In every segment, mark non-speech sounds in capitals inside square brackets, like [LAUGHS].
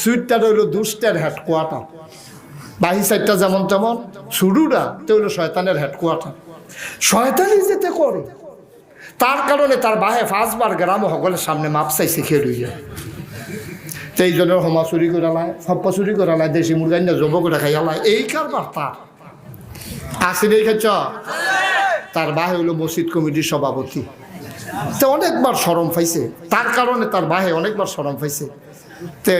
সুইটটা রইল দুষ্টের হেডকোয়ার্টার। বাহি সাইডটা যেমন তেমন শুরুরা তো হইল শয়তানের হেডকোয়ার্টার। শয়তানি যেতে করে। তার কারণে তার বাহে পাঁচবার গ্রাম সকলের সামনে মাপ চাইছে খেয়ে লইয়া তো এই জন্য হোমা চুরি করে লায়, সপ্পা চুরি করে লায়, দেশি মুরগাই না জব করে খাইয়া লায়। এই কারবার তার। আসি নেই খাচ্ছ তার বাহে হইল মসজিদ কমিটির সভাপতি। তো অনেকবার সরম পাইছে। তার কারণে তার বাহে অনেকবার সরম পাইছে। তে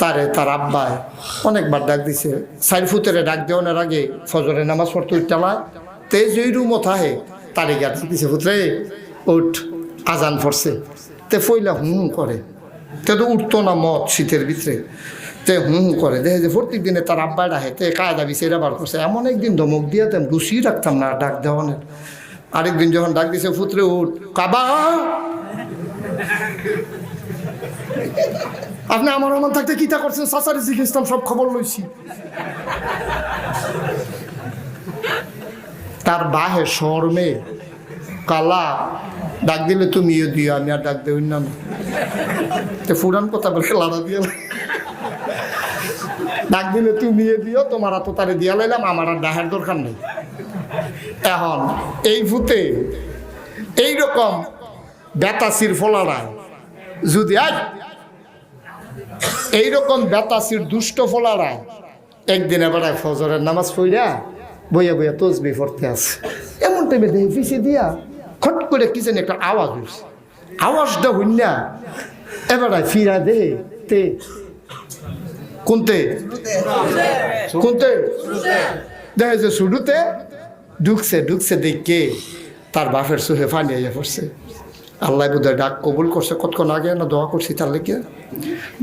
তারে তার আব্বায় অনেকবার ডাক দিছে সাইড ফুতেরে ডাক দেওয়ানোর আগে ফজরে নামাজ পড়তে উঠালায় তে যেই রুম থাহে তারে গাছ দিছে, ফুতরে, উঠ, আজান পড়ছে। তে ফইলা হুম করে। তে তো উঠতো না মদ শীতের ভিতরে। তে হুম হুম করে, দেখে যে প্রত্যেক দিনে তার আব্বায় ডাকে, তে কায়দা বিছেরা বার করছে। এমন একদিন ধমক দিয়ে তেম রুচি রাখতাম না ডাক দেওয়ানের আরেকদিন যখন ডাক দিছে, ফুতরে, উঠ, কাবা! আপনি আমার আমার থাকতে কিতা করছেন? সাসারে জিজ্ঞেসতাম সব খবর লইছি। তার বাহে শর্মে কালা, ডাক দিলে তুমিও দিও আমি আর ডাক দেই না। তো ফুরান কথা বলে লাড়া দিয়ে ডাক দিলে তুমিও দিও, তোমার তো তারে দিয়া লাইলাম, আমার আর ডাহের দরকার নেই। এখন, এই ভূতে, এইরকম বেতাসির ফলারায় যদি আজ এইরকম বেতাসির দুষ্ট ফলারায় একদিন এবার ফজরের নামাজ পড়া বইয়া বইয়া তসবি পড়তে আছে। এমন টাইমে দেখি পিছিয়ে দিয়া খট করে কি জানি একটা আওয়াজ হয়েছে আওয়াজটা হইনা এবারে ফিরা দে তে কোনতে? কোনতে? দেখে যে শুরুতে ঢুকছে ঢুকছে দেখে তার বাপের সুহে ফানি আইয়া পড়ছে। আল্লাহ বোধহয় ডাক কবুল করছে। কতক্ষণ আগে না দোয়া করছি তার লেগে?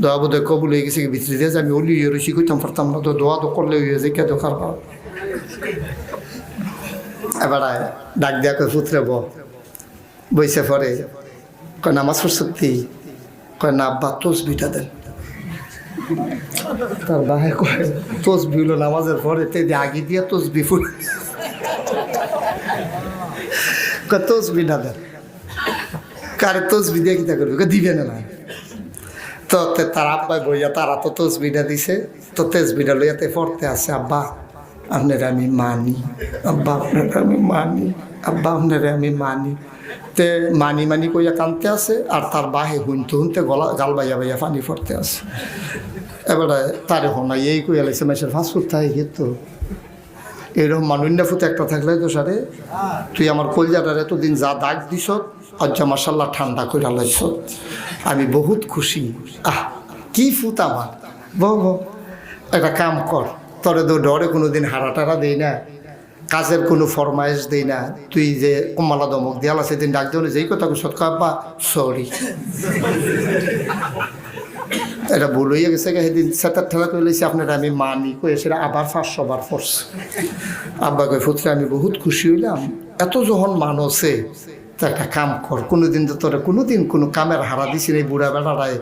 দোয়া বোধহয় কবুল হয়ে গেছে, ভিতরে যে আমি অলি হয়ে রয়েছি কইতাম পারতাম না, তো দোয়া তো করলে হয়ে যায় কে দোকার এবার ডাক দিয়া কয়, পুত্রে ব বইসে পরে, কয়, নামাজ সত্যি কয়, না আব্বা তসবিটা দেন। তার বাহে কয় তসবি হলো নামাজের পরে, তে আগে দিয়া তসবি ফুল কয় তসবিটা দেন। কারে তসবি দিয়ে কিতা করবি? দিবে না না। তো তার আব্বাই বইয়া, তারা তো তসবিটা দিছে। তো তেসবিটা লইয়াতে পড়তে আছে আব্বা, আপনারা আমি মানি। আব্বা, আপনারা আমি মানি। আব্বা, আপনারা আমি মানি। তে মানি মানি কইয়া কানতে আছে আর তার বাহে হুনতে হুনতে গলা গাল বাইয়া বাইয়া পানি পড়তে আছে এবারে তারে হনা এই কইয়া লাইছে মাসের ফাঁসফুট থাকে কিন্তু এরকম মানুন্যা ফুতে একটা থাকলে তো সারে, তুই আমার কলজাটার এতদিন যা দাগ দিস আজ্জা মাসাল্লাহ ঠান্ডা করে লাইছ। আমি বহুত খুশি। আহ, কি ফুত আমার। বহ একটা কাম কর, তোরে তো ডরে কোনো দিন হারা টারা দেই না, কাজের কোনো ফরমাইশ দেই না। তুই যে কমালা দমক দিয়ালা সেদিন ডাক দেওয়া যেই কথা কুসত বা সরি এটা ভুল হইয়া গেছে সেদিন সেতার ঠেলা করে লইছি, আপনারা আমি মানি। কয়ে সেটা আবার পাঁচশো বার পড়ছে আব্বা কই ফুতরে আমি বহুত খুশি হইলাম। এত যখন মানুষে তো একটা কাম কর, কোনোদিন তো তোরা কোনোদিন কোনো কামের হারা দিছি এই বুড়া বেড়াটায়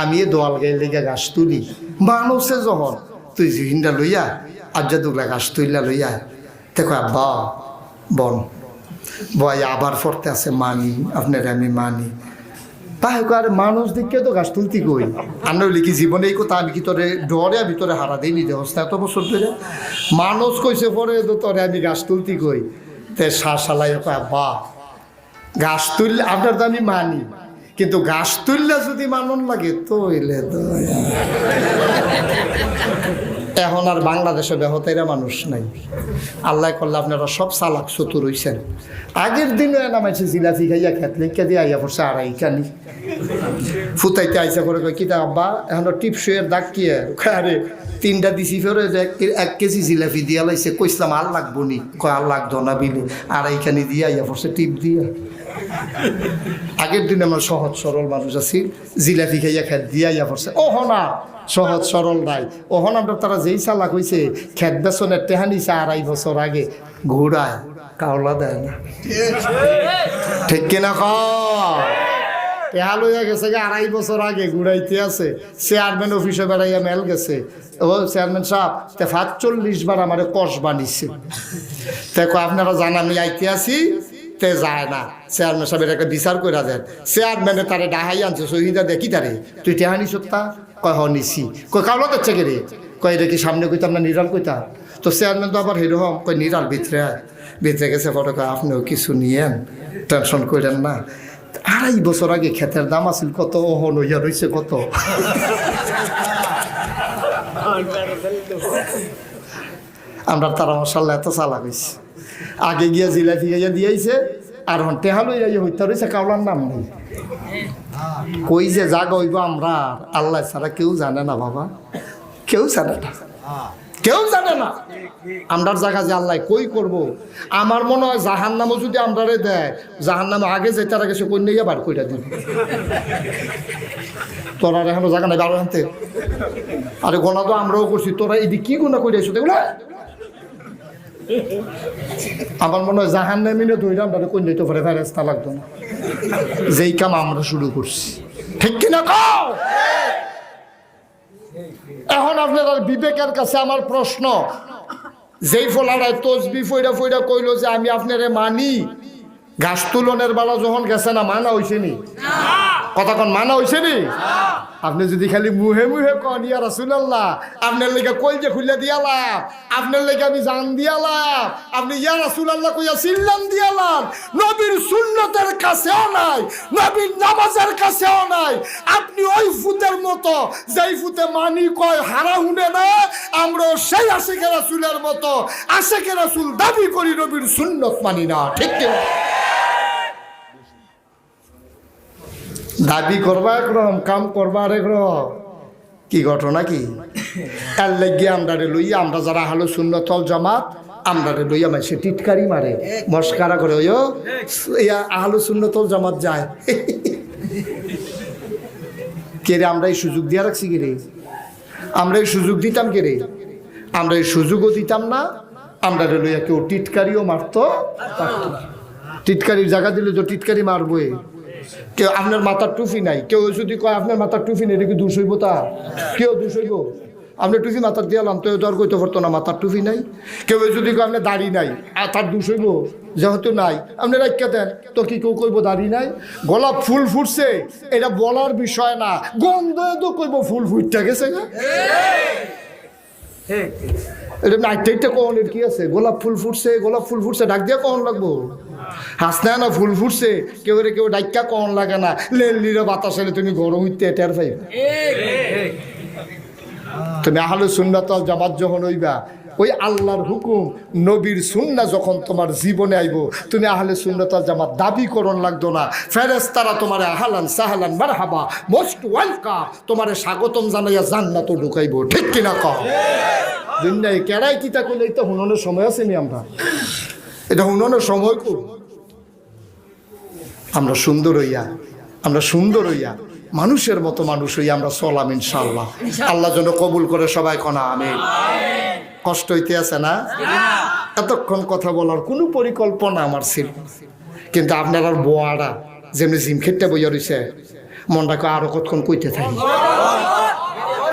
আমি দোয়াল গাই লেগে গাছ তুলি। মানুষে যখন, তুই জিহিনটা লইয়া আজ্জা দুগলা গাছ তুইলা লইয়া দেখো আব্বা, বন, বয় আবার পড়তে আছে, মানি, আপনার আমি মানি। তাই আর মানুষ দেখে তো গাছ তুলতি কই? আর নইলে কি জীবনে এই কথা আমি কি তোরে ডরে ভিতরে হারা দিইনি দেহস্তা এত বছর ধরে মানুষ কইছে পরে তো তোরে আমি গাছ তুলতি কই। তে শাসালাই বা গাছ তুললে আপনার তো আমি মানি, কিন্তু গাছ তুললে যদি মানন লাগে, তো এলে তো এখন আর বাংলাদেশে বেহতেরা মানুষ নাই। আল্লাহ করলে আপনারা সব চালাক চতুর হইছেন। আগের দিনে নামাইছে জিলাপি খাইয়া খেত লিখে দিয়ে আইয়া পড়ছে আড়াই কানি ফুতাইতে আইসা করে কয় কিতা আব্বা, এখন টিপসইয়ের দাগ কি আরে, তিনটা দিছি ফেরে এক- কেজি জিলাপি দিয়া লাইছে। কইসলাম আর লাগবো নি? কয় আর লাগতো না বিলে আড়াইখানি দিয়ে আইয়া পড়ছে টিপ দিয়া। আগের দিনে আমার সহজ সরল মানুষ আছি। জিলাপি খাইয়া খেত দিয়া ইয়া পড়ছে। ও না সহজ সরল নাই ওহন আমরা তারা যেই চালাক হইছে, খেত বেসনের টেহানিছে আড়াই বছর আগে। ঘোড়ায় কাওলা দেয় না। ঠিক কিনা কয় টেহা লইয়া গেছে গে আড়াই বছর আগে, ঘুরাইতে আছে। চেয়ারম্যান অফিসে বেড়াইয়া মেল গেছে। ও চেয়ারম্যান সাহেব, তে চল্লিশ বার আমার কষ বানিয়েছে দেখো, আপনারা জান, আমি আইতে আছি, তে যায় না। চেয়ারম্যান সাহেবের একটা বিচার করে দেন। চেয়ারম্যানে তারে ডাহাই আনছে, শহীদা দেখি তারে। তুই টেহানি সত্তা কয় হ নিছি? কয় কালো দেখছে কে রে কয় এটা কি সামনে কইতাম না নিরাল কইতাম তো চেয়ারম্যান তো আবার হেরকম কয় নিরাল ভিতরে ভিতরে গেছে ফটো কয়, আপনিও কিছু নিয়েন টেনশন করেন না। আড়াই বছর আগে ক্ষেতের দাম আছিল কত? ওহন হইয়া রয়েছে কত? আমরা তারা মশাল্লা এত চালা হয়েছে আগে গিয়া জিলাপি গিয়া দিয়েছে আর হন টেহালো হইতে রয়েছে কাউলার নাম নেই। কই যে জাগ হইব আমরা, আল্লাহ ছাড়া কেউ জানে না বাবা। কেউ জানে না। কেউ জানে না। আমরার জায়গা যে আল্লাহ কই করব? আমার মনে হয় জাহান নামও যদি আমরারে দেয় জাহান নামে আগে যে তারা গেছে কই নিয়ে বার কইটা দিব। তোরা এখনও জায়গা নাই, বারো আনতে। আরে গোনা তো আমরাও করছি, তোরা এদিকে কি গোনা করে এসো আমার মনে হয় জাহান নামিনে ধরে আমরা কই নিতে পারে? ফেরেস্তা লাগতো না। যেই কাম আমরা শুরু করছি। ঠিক কিনা কও? এখন আপনার বিবেকের কাছে আমার প্রশ্ন। যেই ফলারায় তসবি ফইরা ফইরা কইলো যে আমি আপনারে মানি, ঘাস তুলনের বেলা যখন গেছে না, মানা হইছে নি। কতক্ষণ মানা হইছে নি? আপনি যদি খালি মুহে মুহে কন, ইয়া রাসূলুল্লাহ আপনার লেগে যে খুলে দিয়ালাম, আপনার লেগে আমি জান দিয়ালাম, আপনি ইয়া রাসূলুল্লাহ কইয়া সিল্লাম দিয়ালাম, নবীর সুন্নতের কাছেও নাই, নবীর নামাজের কাছেও নাই, আপনি ওই ফুতের মতো, যেই ফুতে মানি কয় হারা হুনে না, আমরা সেই আশেকে রাসূলের মতো আশেকে রাসূল দাবি করি নবীর সুন্নত মানি না, ঠিক কি দাবি করবা একরকম কাম করবা আর একরকম কি ঘটনা কি? তার লেগে আমরা লইয়া, আমরা যারা হালো শূন্য তল জামাত আমরা লইয়া মানে সে টিটকারি মারে, মস্কারা করে ওই ইয়া আহলো শূন্যতল জামাত যায়। কে রে আমরা এই সুযোগ দিয়া রাখছি কে রে আমরা এই সুযোগ দিতাম কে রে আমরা এই সুযোগও দিতাম না আমরা লইয়া কেউ টিটকারিও মারতো। টিটকারির জায়গা দিলে তো টিটকারি মারবই। কেউ আপনার মাথার টুপি নাই, কেউ যদি কয় আপনার মাথার টুপি নেই, এটা কি দুষ হইব তা কেউ দুষ হইব। আপনি টুপি মাথার দিয়ালাম তো আর কইতে পারতো না, মাথার টুপি নাই। কেউ যদি কয় আপনার দাড়ি নাই আর তার দুষ হইব, যেহেতু নাই। আপনি রাখা দেন, তো কি কেউ কইব দাড়ি নাই? গোলাপ ফুল ফুটছে, এটা বলার বিষয় না। গন্ধ তো কইব, ফুল ফুটতে গেছে গা। এটা নাইটটা কনের কি আছে? গোলাপ ফুল ফুটছে গোলাপ ফুল ফুটছে, ডাক দিয়া কখন লাগবো। হাসনা না ফুল ফুটছে, কেউ রে কেউ ডাক্কা কখন লাগে না। লেলিরে বাতাস তুমি গরম হইতে টের পাইবে। তুমি আহলে সুন্নাত জামাত যখন হইবা, ওই আল্লাহর হুকুম, নবীর সুন্না যখন তোমার জীবনে আইব, তুমি আহলে সুন্নাত ওয়াল জামাত দাবি করন লাগতো না। ফেরেশতারা তোমারে আহলান সাহলান মারহাবা, মোস্ট ওয়েলকাম তোমারে স্বাগতম জানাইয়া জান্নাত ঢুকাইব। ঠিক কিনা দুনিয়ায় কেড়াই কিতা করলে এটা হুননের সময় আছে নি আমরা। এটা হুননের সময় করব আমরা সুন্দর হইয়া আমরা সুন্দর হইয়া মানুষের মতো মানুষ হইয়া আমরা চলাম ইনশাল্লাহ আল্লাহ যেন কবুল করে সবাই কনা আমি কষ্ট হইতে আছে না? এতক্ষণ কথা বলার কোনো পরিকল্পনা আমার ছিল। কিন্তু আপনার আর বোয়ারা যেমনি জিম খেতে বইয়া রয়েছে মনটাকে আরও কতক্ষণ কইতে থাকি?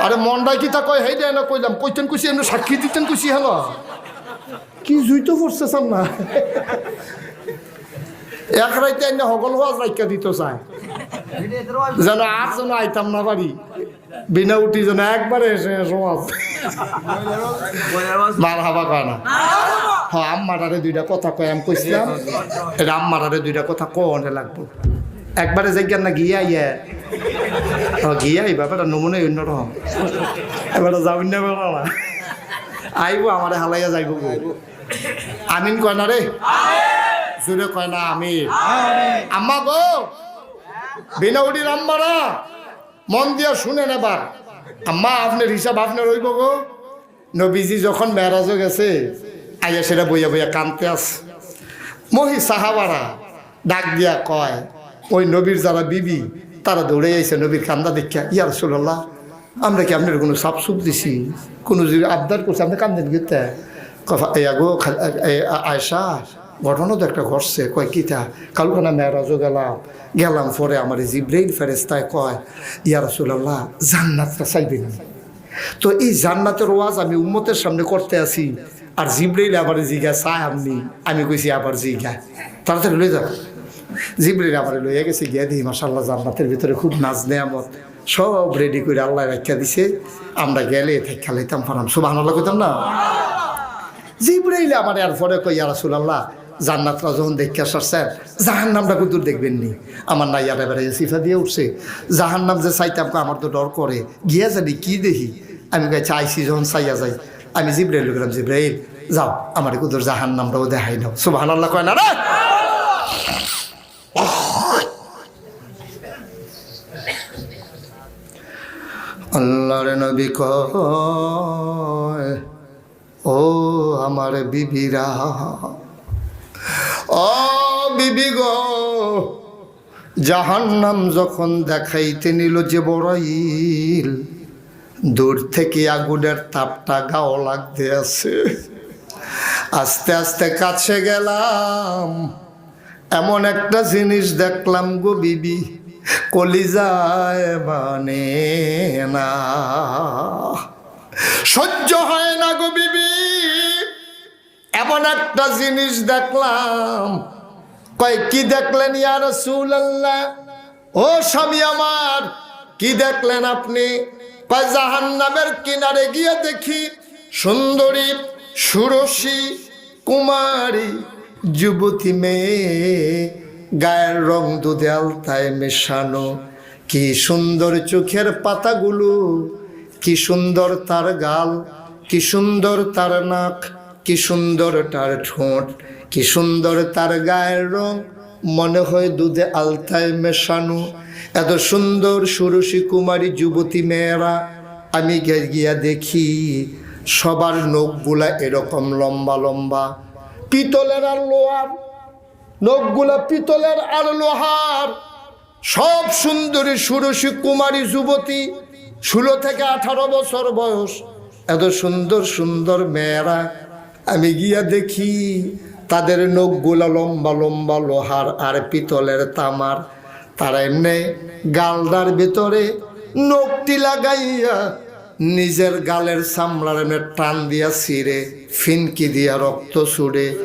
আরে মনটা কি তা কয় হেই দেয় না কইলাম কইতেন কুছি এমনি সাক্ষী দিতেন কুছি হলো কি জুইতো পড়ছে সাম না এক রাইতে এনে হগল হওয়া রাইকা দিত চায় যেন আর যেন আইতাম না পারি বিনা উঠি যেন একবারে এসে সমাজ মার হাবা কয় না? হ্যাঁ আম্মারারে দুইটা কথা কয়, আমি কইছিলাম এটা আম্মারারে দুইটা কথা কনে লাগবো। একবারে যাই না গিয়া ইয়ে গিয়া এই ব্যাপারটা নমুনে অন্যরকম এবারে যাবেন না আইব, আমারে হালাইয়া যাইব। আমিন কয় না রে? জোরে কয় না, আমিন। আম্মা গো বিনাউডির আম্মারা মন দিয়া শুনেন এবার। আম্মা, আপনার হিসাব আপনার হইব গো। নবীজি যখন মেরাজও গেছে, আইয়া সেটা বইয়া বইয়া কানতে আস। মহি সাহাবারা ডাক দিয়া কয়, ওই নবীর যারা বিবি, তারা দৌড়ে আইছে, নবীর কান্দা দেখা ইয়া রসুল্লাহ আমরা কি আপনার কোনো সাপ সুপ দিছি? কোনো যদি আবদার করছে, আপনি কান্দেন গিতে এই আগো আয়সা ঘটনা তো একটা ঘটছে, কয় কিতা কালকানা মেয়েরাজও গেলাম গেলাম পরে আমার জিব্রেইল ফেরেস্তায় কয়, ইয়া রসুল্লাহ জান্নাতটা চাইবেন তো এই জান্নাতের ওয়াজ আমি উম্মতের সামনে করতে আসি আর জিব্রাইল আবার জিগা চায় আপনি? আমি কইছি, আবার জিগা তাড়াতাড়ি লই যাও। জিব্রাইল আবার লইয়া গেছে, গিয়া দিই মাসাল্লাহ জান্নাতের ভিতরে খুব নাজ নেয়ামত সব রেডি করে আল্লাহ রাখা দিছে। আমরা গেলে খেলাইতাম ফারাম। সুবাহ কইতাম না? জিব্রাইল আমার এরপরে কই, ইয়া রাসূলুল্লাহ, জান্নাতরা যখন দেখে আসছেন জাহান নামটা কিন্তু দেখবেন নি আমার না ইয়ার এবারে সিফা দিয়ে উঠছে। জাহান নাম যে চাইতাম আমার তো ডর করে। গিয়া জানি কি দেখি? আমি কাছে চাইছি যখন চাইয়া যাই। আমি জিব্রাইল গেলাম জিব্রাইল, যাও, আমার কুদুর জাহান নামটাও দেখাই নাও। সুবাহ আল্লাহ কয় না রে? আল্লাহর নবী কয়, ও আমার বিবিরা ও বিবি গো, জাহান্নাম যখন দেখাইতে নিল যে বড়াইল, দূর থেকে আগুনের তাপটা গাও লাগতে আছে। আস্তে আস্তে কাছে গেলাম, এমন একটা জিনিস দেখলাম গো বিবি কলিজায় মানে না। সহ্য হয় না গো বিবি, এমন একটা জিনিস দেখলাম। কয়, কি দেখলেন ইয়া রাসূলুল্লাহ? ও স্বামী আমার, কি দেখলেন আপনি? কয়, জাহান্নামের কিনারে গিয়ে দেখি সুন্দরী, সুরসী, কুমারী, যুবতী মেয়ে। গায়ের রং দুধে আলতায় মেশানো। কি সুন্দর চোখের পাতাগুলো, কি সুন্দর তার গাল, কি সুন্দর তার নাক, কি সুন্দর তার ঠোঁট, কি সুন্দর তার গায়ের রং, মনে হয় দুধে আলতায় মেশানো। এত সুন্দর সুরসী কুমারী যুবতী মেয়েরা, আমি গিয়া দেখি, সবার নখগুলা এরকম লম্বা লম্বা। পিতলের আর লোহার নখগুলা পিতলের আর লোহার। সব সুন্দরী সুরসী কুমারী যুবতী, ষোলো থেকে আঠারো বছর বয়স। এত সুন্দর সুন্দর মেয়েরা, আমি গিয়া দেখি তাদের নখগুলা লম্বা লম্বা লোহার আর পিতলের তামার। তারা এমনি গালদার ভিতরে নখটি লাগাইয়া নিজের গালের চামড়ার এমনি টান দিয়া ছিঁড়ে, ফিনকি দিয়া রক্ত ছুড়ে,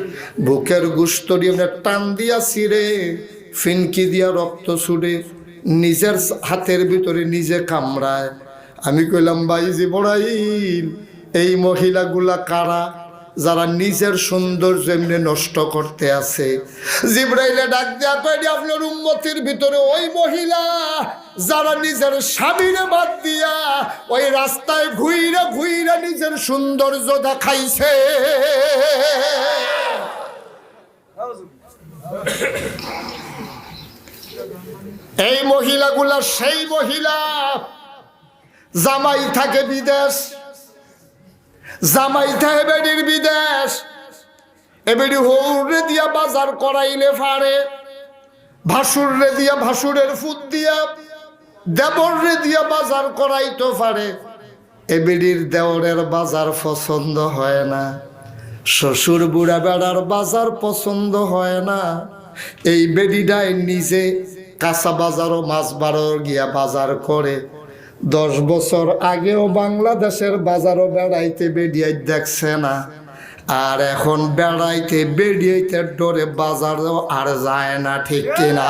বুকের গুস্তরি এমনি টান দিয়া ছিঁড়ে, ফিনকি দিয়া রক্ত ছুড়ে, নিজের হাতের ভিতরে নিজে কামড়ায়। আমি কইলাম বাইজি বড়াইল, এই মহিলাগুলা কারা? যারা নিজের সৌন্দর্য এমনি নষ্ট করতে আছে। জিব্রাইলে ডাক দেয়া কয়নি আপনার উন্মতির ভিতরে ওই মহিলা যারা নিজের স্বামীরে বাদ দিয়া ওই রাস্তায় ঘুইরে ঘুইরে নিজের সৌন্দর্য দেখাইছে? এই মহিলাগুলা সেই মহিলা। জামাই থাকে বিদেশ জামাই থাকে বেডির বিদেশ। এবেডি হৌরে দিয়া বাজার করাইলে ফারে ভাসুররে দিয়া ভাসুরের ফুট দিয়া, দেবররে দিয়া বাজার করাইতে পারে এবেডির দেওরের বাজার পছন্দ হয় না। শ্বশুর বুড়া বেড়ার বাজার পছন্দ হয় না। এই বেডিটাই নিজে কাঁচা বাজারও মাছ বারো গিয়া বাজার করে। দশ বছর আগেও বাংলাদেশের বাজারও বেড়াইতে বেরিয়ে দেখছে না। আর এখন বেড়াইতে বেরিয়েতে ডরে বাজারও আর যায় না, ঠিক কিনা?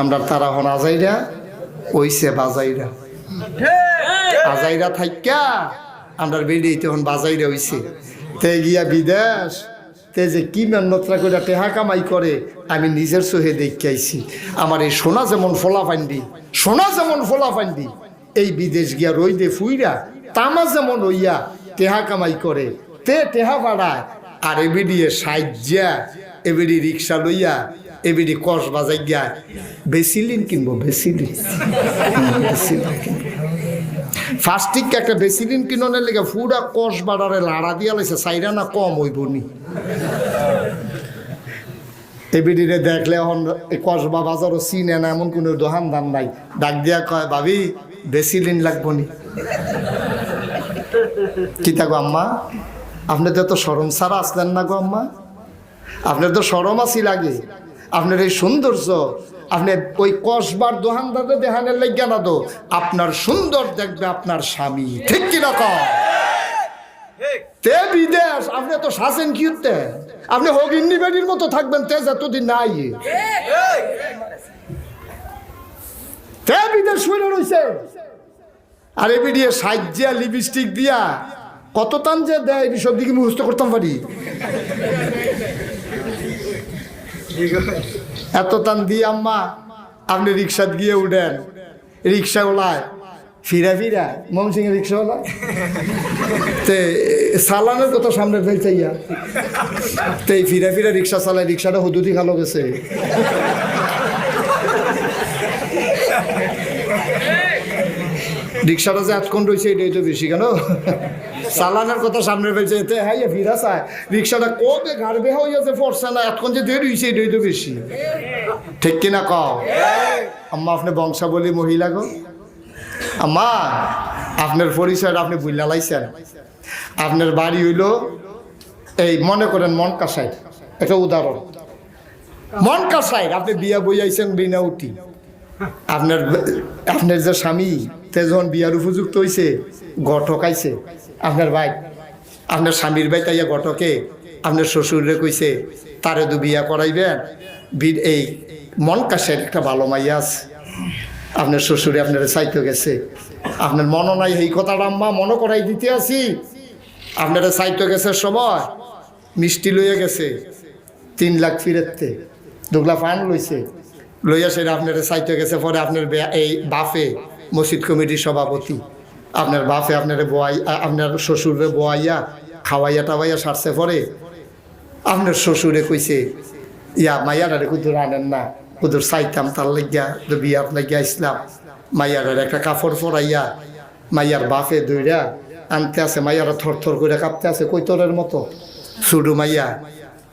আমরা তারা হন আজাইরা, ওইসে বাজাইরা। আজাইরা থাইকা, আমরা বেরিয়েতে হন বাজাইরা হইছে তে গিয়া বিদেশ তে যে কি মেহনতরা করে টেহা কামাই করে, আমি নিজের চোহে দেখে আইছি আমার এই সোনা যেমন ফোলা ফান্ডি সোনা যেমন ফোলা ফান্ডি এই বিদেশ গিয়া রই দে ফুইরা, তামা যেমন হইয়া টেহা কামাই করে, তে টেহা বাড়ায়, আর এবিডিয়ে সাজ্জা, এবিডি রিক্সা লইয়া, এবিডি কস বাজাই গিয়া বেসিলিন কিনবো বেসিলিন কিনবো। ফার্স্টিক একটা বেসিলিন কিননের লেগে ফুরা কষ বাড়ারে লাড়া দিয়া লাইছে, সাইরা না কম হইব নি? এবিডিরে দেখলে এখন কসবা বাজারও চিনে না, এমন কোনো দোকান দান নাই। ডাক দিয়া কয়, ভাবি, বেসিলিন লাগবো নি? কি থাকো আম্মা? আপনি তো সরম ছাড়া আসলেন না গো আম্মা? আপনার তো সরম আছি লাগে। আপনার এই সৌন্দর্য আপনি ওই কসবার দোকানদারে দেহানের লেগে না তো আপনার সুন্দর দেখবে আপনার স্বামী। ঠিক কিনা কম তে বিদেশ আপনি তো শাসেন কি উঠতে আপনি হগিন্নি বেডির মতো থাকবেন তেজ এতদিন নাই। তে বিদেশ শুনে রয়েছে আর এ বিডিয়ে সাজ্জা লিপস্টিক দিয়া কত টান যে দেয় সব দিকে মুখস্থ করতাম পারি। এত টান দিয়ে আম্মা আপনি রিক্সাত গিয়ে উঠেন। রিক্সা ওলায়। ফিরা ফিরা মমসিং রিক্সা ওলা [LAUGHS] তে সালানের কথা সামনে ফেলছে ইয়া। তে এই ফিরা ফিরা রিক্সা চালায়। রিক্সাটা হুদুতি খালো গেছে। [LAUGHS] রিক্সাটা যে আটকন রয়েছে এটাই তো বেশি কেন? চালানের কথা সামনে ফেলছে, এতে হ্যাঁ ফিরা চায়। রিক্সাটা কবে ঘাড় বেহা হইয়াছে ফরছে না, এতক্ষণ যে দেরি হয়েছে এটাই তো বেশি। ঠিক কিনা কও? আম্মা, আপনি বংশাবলী মহিলা গো। আম্মা, আপনার পরিচয়টা আপনি বুঝলা লাইছেন। আপনার বাড়ি হইল, এই মনে করেন মন কাসাই একটা উদাহরণ। মন কাসাই আপনি বিয়া বইয়াইছেন বিনা উঠি আপনার আপনার যে স্বামী তে যখন বিয়ার উপযুক্ত হয়েছে ঘটকাইছে আপনার ভাই, আপনার স্বামীর ভাই তাইয়া ঘটকে, আপনার শ্বশুরে কইছে, তারে দু বিয়া করাইবেন। এই মন কাশের একটা ভালো মাইয়া আছে। আপনার শ্বশুরে আপনার চাইতে গেছে। আপনার মনে নাই, এই কথাটা আম্মা মনে করাই দিতে আছি। আপনারা চাইতে গেছে সময়, মিষ্টি লইয়া গেছে, তিন লাখ ফিরেতে দুগলা ফান লইছে। লইয়া সেটা আপনার চাইতে গেছে পরে আপনার এই বাফে মসজিদ কমিটির সভাপতি। আপনার বাফে আপনার বোয়াই আপনার শ্বশুরে বোয়াইয়া, খাওয়াইয়া টাওয়াইয়া সারছে পরে, আপনার শ্বশুরে কইছে, ইয়া মাইয়ারে কুদুর আনেন না, কুদুর চাইতাম তার লাগিয়া, তো বিয়ার লাগিয়া ইসলাম মাইয়ারের একটা কাপড় পরাইয়া, মাইয়ার বাফে দইরা আনতে আছে, মাইয়ারা থর থর করে কাঁপতে আছে, কৈতরের মতো। সুডু মাইয়া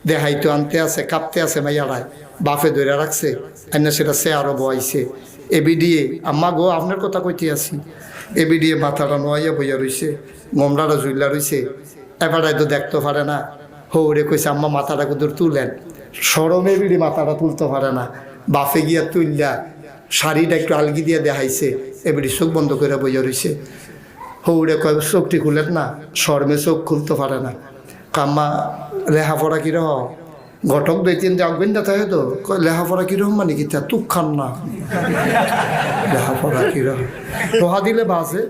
দেহাইতো আনতে আছে, কাঁপতে আছে মাইয়ারায়। বাফে দইরা রাখছে, আইনা সেটা সে আরও বয়াইছে। এবি দিয়ে আম্মা গো, আপনার কথা কইতে আছি এবি দিয়ে মাথাটা নোয়াইয়া বইয়া রইছে গমলাটা জুইলা রইছে। এবারে তো দেখতে পারে না। হৌরে কইছে, আম্মা, মাথাটা কুদুর তুলেন। সরমে বিড়ি মাথাটা তুলতে পারে না। বাফে গিয়া তুললা শাড়িটা একটু আলগি দিয়ে দেখাইছে। এবারে চোখ বন্ধ করে বইয়া রইছে। হৌরে কয়, চোখটি খুলেন না, শর্মে চোখ খুলতে পারে না। কাম্মা লেহাপড়া কীরকম? ঘটক দুই তিন দেখবেন না তাই তো? কয় লেহাপড়া কীরকম মানে কি? তা তুক খান না। লেহাপড়া কীরকম? লোহা দিলে বাজে।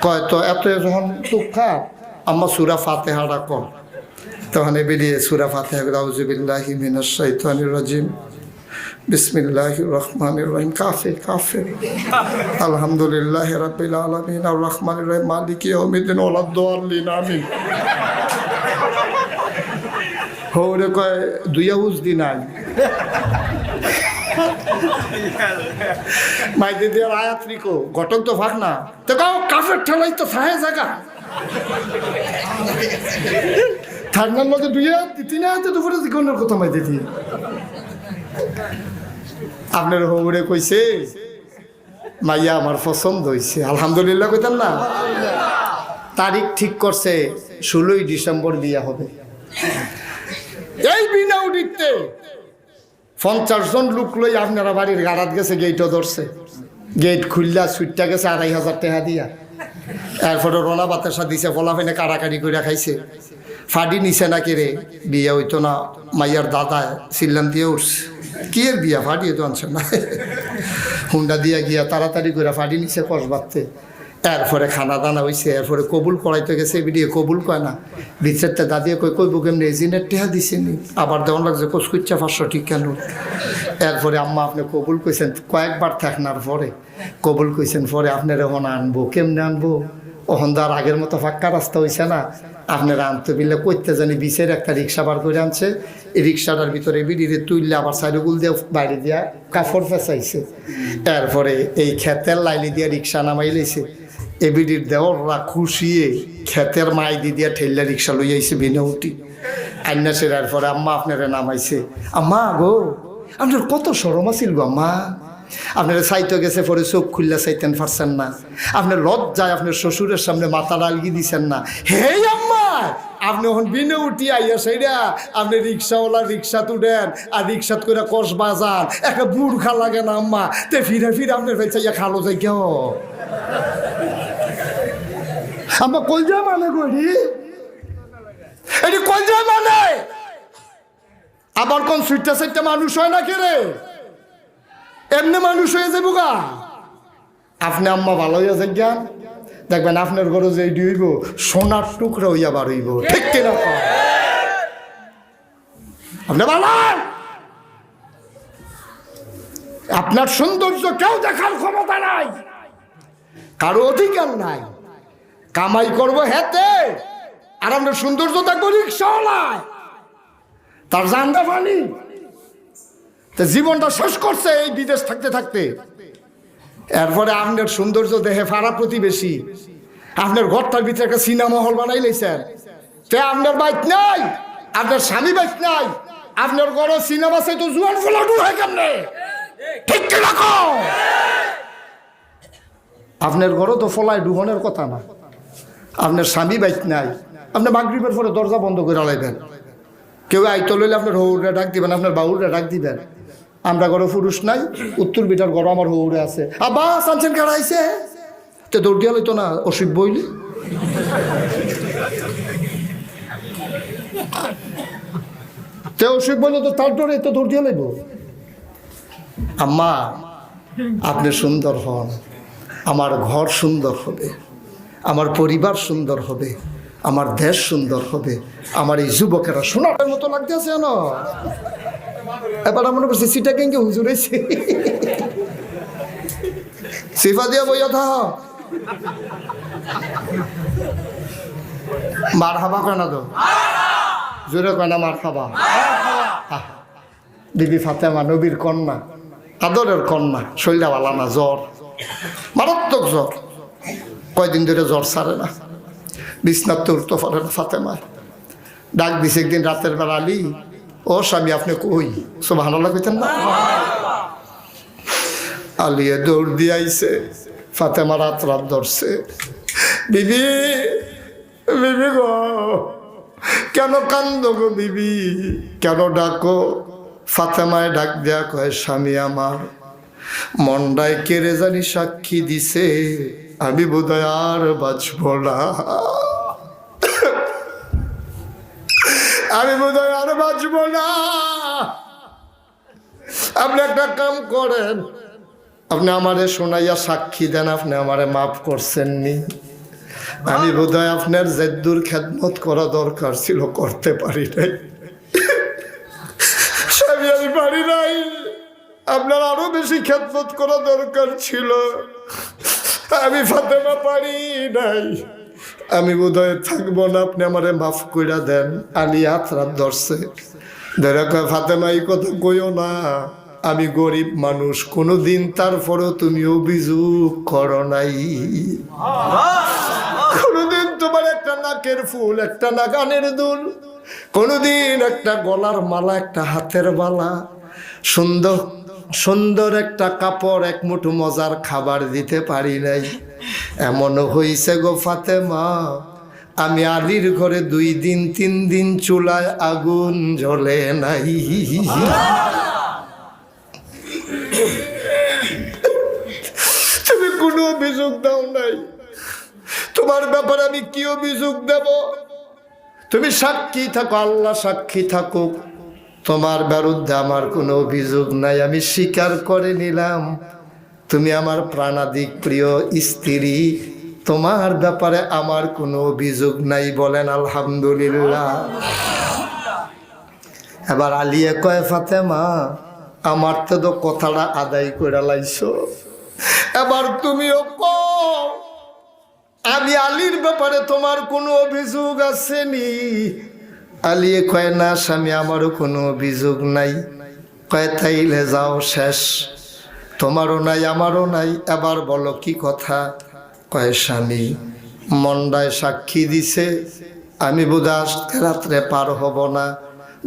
কয়, তো এত যখন তুক খা, আম্মা সুরা ফাতেহাটা কম তখন বেরিয়ে সুরা ফাতেহা রাউজুবিল্লাহি মিনাশ শাইতানির রাজিম। বিসমিল্লাহির রহমানির রহিম। কাফে কাফে আলহামদুলিল্লাহ রাব্বিল আলামিন। আর রহমানির রহিম। মালিকি ইয়াউমিদ্দিন ওয়ালাদ দাল্লিন আমিন। হৌরে কয়, দুইয়া উজদি নাই। মাইতে দিয়ে আয়াত নিকো ঘটক তো ফাঁক না। তো কাও, কাফের ঠেলাই তো সাহে জায়গা। ঠান্ডার মধ্যে দুই তিন হাতে দুপুরে দিকনের কথা মাইতে দিয়ে। আপনার হৌরে কইছে, মাইয়া আমার পছন্দ হয়েছে আলহামদুলিল্লাহ কইতাম না। তারিখ ঠিক করছে, ষোলোই ডিসেম্বর বিয়া হবে। এই বিনা উঠিতে পঞ্চাশ জন লোক লই আপনারা বাড়ির গাড়াত গেছে গেটও ধরছে। গেট খুললা, সুইটটা গেছে, আড়াই হাজার টাকা দিয়া। এরপরে রোনা বাতাসা দিছে ফলা ফেনে কাড়াকাড়ি করে খাইছে। ফাডি নিছে না রে? বিয়ে হইতো না, মাইয়ার দাদা সিল্লাম দিয়ে উঠছে। কি বিয়া? ফাটিয়ে তো আনছে না। হুন্ডা দিয়া গিয়া তাড়াতাড়ি করে ফাটি নিছে, কসবাতে। এরপরে খানা দানা হইছে, এরপরে কবুল করাইতে গেছে বিডিয়ে কবুল কয় না? ভিতরতে দাদিয়ে কই কইব কেমনি? এজিনের টেহা দিছেনি আবার দেওয়ান লাগছে কসকুচ্চা পাঁচশো ঠিক কেন এরপরে আম্মা আপনি কবুল কইছেন, কয়েকবার থাকনার পরে কবুল কইছেন, পরে আপনার এখন আনব, কেমনে আনব? আর আগের মতো ফাঁকা রাস্তা হইছে না। আপনারা আনতে বিলে কইতে জানি বিচের একটা রিক্সা বার করে আনছে। এই রিক্সাটার ভিতরে বিড়িতে তুললে আবার সাইডগুল দিয়ে বাইরে দিয়া কাপড় ফেসাইছে এরপরে এই ক্ষেতের লাইলি দিয়া রিক্সা নামাই লইছে। এবিডির দেওয়াররা খুশিয়ে খেতের মাই দি দিয়া ঠেললে রিক্সা লই আইসে বিনে উঠি আইনা সেরার পরে আম্মা আপনারা নামাইছে। আম্মা গো, আপনার কত সরম আছিল গো আম্মা। আপনার সাইতে গেছে পরে চোখ খুললে চাইতেন পারছেন না। আপনার লজ্জায় আপনার শ্বশুরের সামনে মাথা ডালগি দিছেন না। হে আম্মা! আপনি এখন বিনে উঠি আইয়া সেইরা আপনি রিক্সাওয়ালা রিক্সা তুলেন আর রিক্সাত করে কষ বাজান একটা বুড়খা লাগে না আম্মা। তে ফিরে ফিরে আপনি ফেলছে খালো যাই কেউ আম্মা, কলজা মানে করি এটি কলজা মানে? আবার কোন সুইটটা সাইটটা মানুষ হয় না কে রে? এমনি মানুষ হয়ে যাব গা। আপনি আম্মা ভালো হইয়া জ্ঞান দেখবেন আপনার ঘরে যে হইব, সোনার টুকরা হইয়া বার হইব। ঠিক কিনা আপনার সৌন্দর্য কেউ দেখার ক্ষমতা নাই, কারও অধিকার নাই। কামাই করব হেতে আর আমরা সৌন্দর্য দেখব রিক্সাওয়ালায়। তার জানদা পানি জীবনটা শেষ করছে এই বিদেশ থাকতে থাকতে। এরপরে আপনার সৌন্দর্য দেহে ফাড়া প্রতিবেশী। আপনার ঘরটার ভিতরে একটা সিনেমা হল বানাই লাইছেন তে আপনার বাইক নাই, আপনার স্বামী বাইক নাই, আপনার ঘর সিনেমা সে তো জুয়ান ফলাটু কেমনে? ঠিক রাখো আপনার ঘরও তো ফলায় ডুবনের কথা না। আপনার স্বামী বাইক নাই, আপনি মাগরীবের পরে দরজা বন্ধ করে লাইবেন। কেউ আইতো লইলে আপনার হৌরে ডাক দিবেন, আপনার বাউরে ডাক দিবেন। আমরা ঘরে পুরুষ নাই, উত্তর বিটার ঘর আমার হৌরে আছে। আবা সানছেন কারা আইছে? তো দৌড় দিয়া লইতো না অসিব বইলি। তে অসিব বইলে তো তার ডরে, তো দৌড় দিয়া লইব। আম্মা, আপনি সুন্দর হন। আমার ঘর সুন্দর হবে। আমার পরিবার সুন্দর হবে। আমার দেশ সুন্দর হবে। আমার এই যুবকেরা সোনার মতো লাগতেছে না এবার মনে করছি, সিটা কেঙ্গে হুজুর এসে সিফা দিয়া বইয়া থাক মার হাবা কয় না তো? জোরে কয় না মার খাবা বিবি ফাতেমা নবীর কন্যা, আদরের কন্যা, শৈলাওয়ালা না জ্বর, মারাত্মক জ্বর। কয়দিন ধরে জ্বর সারে না। বিছনার তো উঠতে পারে না ফাতেমা ডাক দিছে একদিন রাতের বেলা, আলি ও স্বামী, আপনি কই? সব ভালো লাগতেন না আলিয়ে দৌড় দিয়ে আইছে, ফাতেমা রাত রাত ধরছে। বিবি বিবি গো, কেন কান্দ গো বিবি? কেন ডাকো? ফাতেমায় ডাক দেয়া কয়, স্বামী আমার, মন্ডায় কেড়ে জানি সাক্ষী দিছে, আমি বোধহয় আর বাঁচব না। আমি বোধহয় আর বাঁচব না। আপনি একটা কাম করেন। আপনি আমারে শোনাইয়া সাক্ষী দেন, আপনি আমারে মাফ করছেননি। আমি বোধহয় আপনার জেদ্দুর খেদমত করা দরকার ছিল, করতে পারি নাই। স্বামী, আমি পারি নাই। আপনার আরও বেশি খেদমত করা দরকার ছিল। আমি ফাতেমা পারি নাই। আমি বোধহয় থাকব না, আপনি আমারে মাফ কইরা দেন। আলি হাত রাত ধরছে ফাতেমা, এই কথা কইও না। আমি গরিব মানুষ, কোনোদিন তারপরেও তুমি অভিযোগ করো নাই। কোনোদিন তোমার একটা নাকের ফুল, একটা না গানের দুল, কোনোদিন একটা গলার মালা, একটা হাতের বালা। সুন্দর সুন্দর একটা কাপড়, এক মুঠো মজার খাবার দিতে পারি নাই। এমনও হইছে গো ফাতেমা, আমি আলির ঘরে দুই দিন, তিন দিন চুলায় আগুন জ্বলে নাই। তুমি কোনো অভিযোগ দাও নাই। তোমার ব্যাপারে আমি কি অভিযোগ দেব? তুমি সাক্ষী থাকো, আল্লাহ সাক্ষী থাকুক। তোমার বিরুদ্ধে আমার কোনো অভিযোগ নাই, আমি স্বীকার করে নিলাম। তুমি আমার প্রাণাদিক প্রিয় স্ত্রী, তোমার ব্যাপারে আমার কোনো অভিযোগ নাই বলেন আলহামদুলিল্লাহ। এবার আলিয়া কয়, ফাতেমা, আমার তো তো কথাটা আদায় করে লাইছো। এবার তুমিও কও, আমি আলীর ব্যাপারে তোমার কোনো অভিযোগ আসেনি। আলিয়ে কয়, না স্বামী, আমারও কোনো অভিযোগ নাই। কয়, তাইলে যাও শেষ। তোমারও নাই, আমারও নাই। এবার বলো কি কথা? কয়, স্বামী, মন্ডায় সাক্ষী দিছে। আমি বোধ আজকে রাত্রে পার হব না।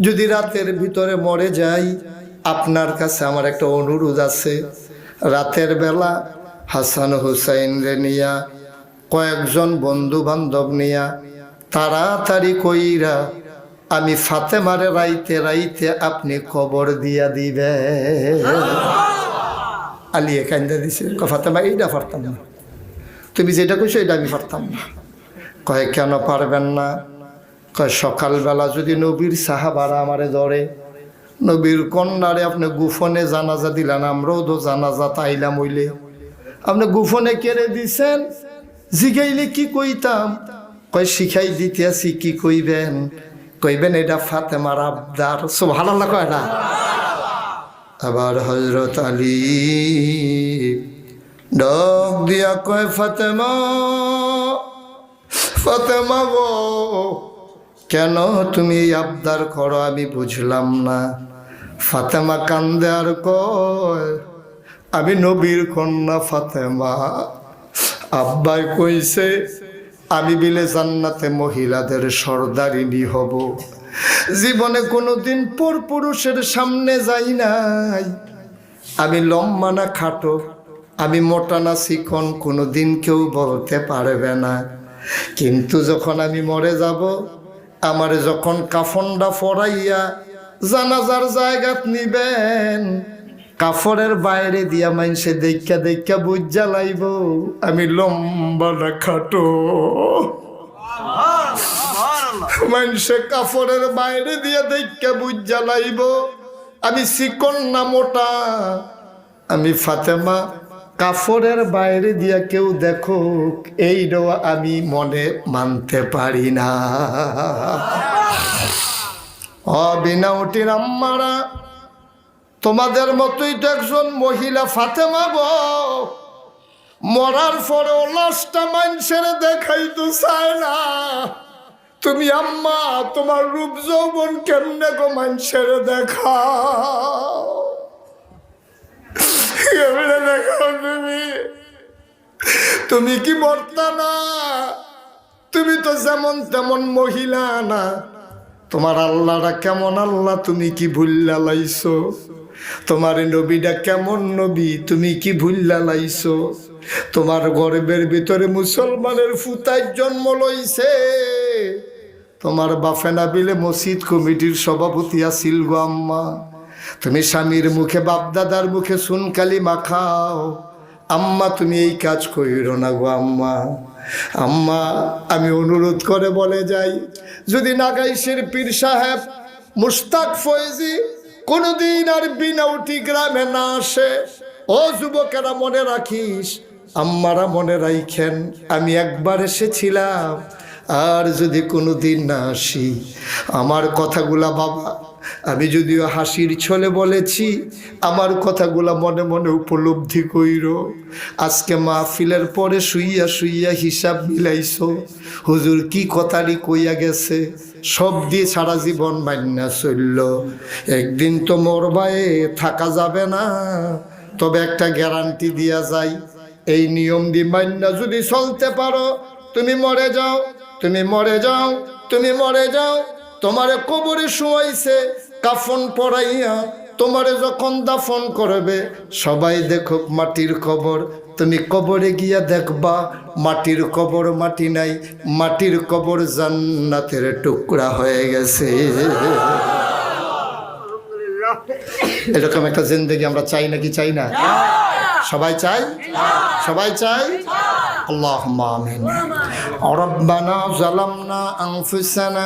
যদি রাতের ভিতরে মরে যাই, আপনার কাছে আমার একটা অনুরোধ আছে। রাতের বেলা হাসান হুসাইন রে নিয়া, কয়েকজন বন্ধু বান্ধব নিয়া, তাড়াতাড়ি কইরা আমি ফাতেমারে রাইতে রাইতে আপনি কবর দিয়া দিবে আলিয়ে কান্দা দিছে ফাতেমা এইটা পারতাম না। তুমি যেটা কইছো এটা আমি পারতাম না। কয় কেন পারবেন না? কয় সকালবেলা যদি নবীর সাহাবারা আমারে ধরে নবীর কন্যারে আপনি গুফনে জানাজা দিলেন আমরাও তো জানাজা তাইলাম হইলে। আপনি গুফনে কেড়ে দিছেন? জিগাইলে কি কইতাম? কয় শিখাই দিতে আছি কি কইবেন? কইবেন, এটা ফাতেমার আবদার সব ভালো লাগো এটা আবার হজরত আলী ডক দিয়া কয়, ফাতেমা ফাতেমা গো, কেন তুমি আবদার করো? আমি বুঝলাম না। ফাতেমা কান্দে আর কয়, আমি নবীর কন্যা ফাতেমা। আব্বাই কইছে আমি বিলে জান্নাতে মহিলাদের সর্দারিনী হব। জীবনে কোনোদিন পর পুরুষের সামনে যাই নাই। আমি লম্বা না খাটো, আমি মোটা না চিকন, কোনোদিন কেউ বলতে পারবে না। কিন্তু যখন আমি মরে যাব, আমারে যখন কাফনটা ফরাইয়া জানাজার জায়গাত নিবেন কাফরের বাইরে দিয়া মাইনসে দেখা দেখা বুঝ জ্বালাইব আমি লম্বা না খাটো। মানুষে কাপড়ের বাইরে দিয়া দেখে বুঝ জ্বালাইব আমি চিকন না মোটা। আমি ফাতেমা কাপড়ের বাইরে দিয়া কেউ দেখো এইটাও আমি মনে মানতে পারি না। অবিনাউটির আম্মারা তোমাদের মতোই তো একজন মহিলা ফাতেমা গো। মরার পরে লাশটা মানুষের দেখাই তো চায় না। তুমি আম্মা, তোমার রূপ যৌবন কেমনে গো মানুষের দেখা কেমনে দেখাও তুমি। তুমি কি মরতা না? তুমি তো যেমন তেমন মহিলা না। তোমার আল্লাহটা কেমন আল্লাহ তুমি কি ভুল্লা লাইছো? তোমার নবীটা কেমন নবী, তুমি কি ভুল্লা লাইছো? তোমার গর্বের ভিতরে মুসলমানের ফুতায় জন্ম লইছে। তোমার বাফেনা বিলে মসজিদ কমিটির সভাপতি আছিল গো আম্মা। তুমি স্বামীর মুখে, বাপদাদার মুখে সুনকালি মাখাও। আম্মা, তুমি এই কাজ করিও না গো আম্মা। আম্মা, আমি অনুরোধ করে বলে যাই, যদি নাগাইশের পীর সাহেব মুস্তাক ফয়েজি কোনোদিন আর বিনাউটি গ্রামে না আসে। ও যুবকেরা মনে রাখিস, আম্মারা মনে রাইখেন, আমি একবার এসেছিলাম, আর যদি কোনো দিন না আসি, আমার কথাগুলা বাবা আমি যদিও হাসির ছলে বলেছি, আমার কথাগুলা মনে মনে উপলব্ধি কইর। আজকে মাহফিলের পরে শুইয়া শুইয়া হিসাব মিলাইছো, হুজুর কি কথারই কইয়া গেছে? সব দিয়ে সারা জীবন মান্না চলল একদিন তো মোর ভাইয়ে থাকা যাবে না। তবে একটা গ্যারান্টি দিয়া যায় এই নিয়ম দি মান্যা যদি চলতে পারো, তুমি মরে যাও, তুমি মরে যাও, তুমি মরে যাও। তোমারে কবরে শুয়াইছে, কাফন পরাইয়া তোমারে যখন দাফন করবে, সবাই দেখুক মাটির কবর। তুমি কবরে গিয়া দেখবা, মাটির কবর মাটি নাই, মাটির কবর জান্নাতের টুকরা হয়ে গেছে। এরকম একটা জিন্দগি আমরা চাই নাকি চাই না? সবাই চাই? সবাই চাই? আল্লাহ মামিন রব্বানা জালামনা আংফুসানা